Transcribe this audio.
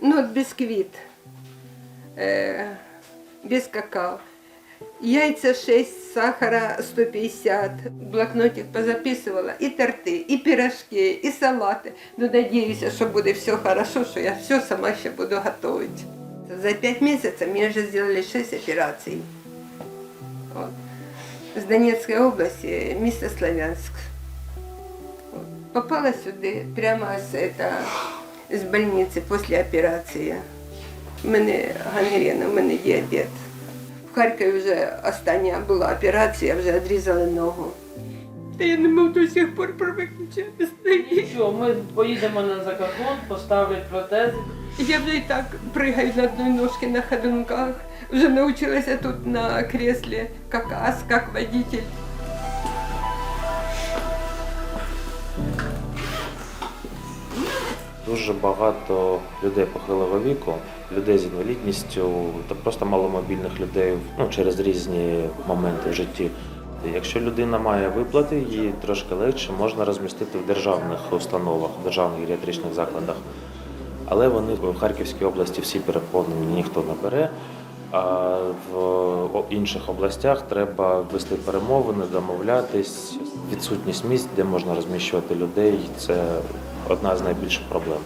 Ну, от бісквіт, е, без какао. Яйця 6, сахара 150. Блокнотик позаписувала і торти, і пирожки, і салати. Ну, надіюся, що буде все хорошо, що я все сама ще буду готувати. За 5 місяців мені вже зробили 6 операцій. От. З Донецької області, місто Славянськ. Попала сюди прямо з, это, з больниці після операції. У мене гангрена, у мене діабет. В Харкові вже остання була операція, вже відрізали ногу. Та я не можу до сих пор привикнути без неї. Що, ми поїдемо на закатлон, поставлять протези. Я вже і так пригаю на одній ножці на ходунках. Вже навчилася тут на креслі, як ас, як водитель. Дуже багато людей похилого віку, людей з інвалідністю та просто маломобільних людей ну, через різні моменти в житті. Якщо людина має виплати, її трошки легше можна розмістити в державних установах, в державних геріатричних закладах. Але вони в Харківській області всі переповнені, ніхто не бере. А в інших областях треба вести перемовини, домовлятись. Відсутність місць, де можна розміщувати людей, це одна з найбільших проблем.